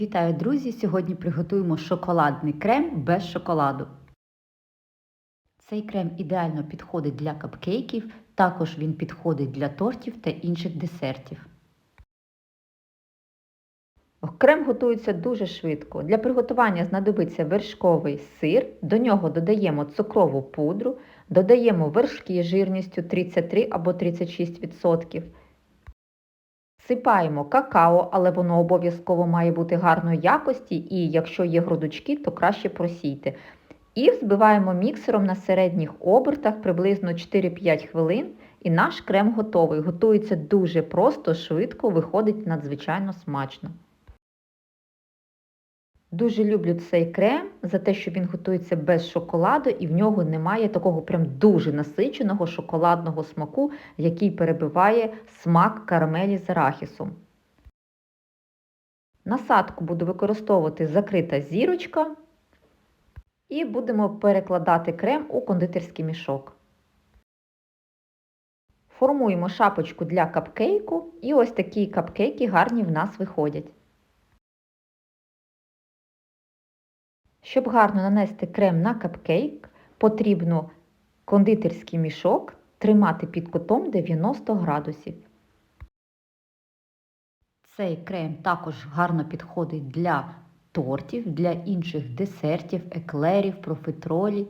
Вітаю, друзі! Сьогодні приготуємо шоколадний крем без шоколаду. Цей крем ідеально підходить для капкейків, також він підходить для тортів та інших десертів. Крем готується дуже швидко. Для приготування знадобиться вершковий сир, до нього додаємо цукрову пудру, додаємо вершки жирністю 33 або 36%. Сипаємо какао, але воно обов'язково має бути гарної якості, і якщо є грудочки, то краще просійте. І взбиваємо міксером на середніх обертах приблизно 4-5 хвилин, і наш крем готовий. Готується дуже просто, швидко, виходить надзвичайно смачно. Дуже люблю цей крем за те, що він готується без шоколаду і в нього немає такого прям дуже насиченого шоколадного смаку, який перебиває смак карамелі з арахісом. Насадку буду використовувати закрита зірочка і будемо перекладати крем у кондитерський мішок. Формуємо шапочку для капкейку і ось такі капкейки гарні в нас виходять. Щоб гарно нанести крем на капкейк, потрібно кондитерський мішок тримати під кутом 90 градусів. Цей крем також гарно підходить для тортів, для інших десертів, еклерів, профітролі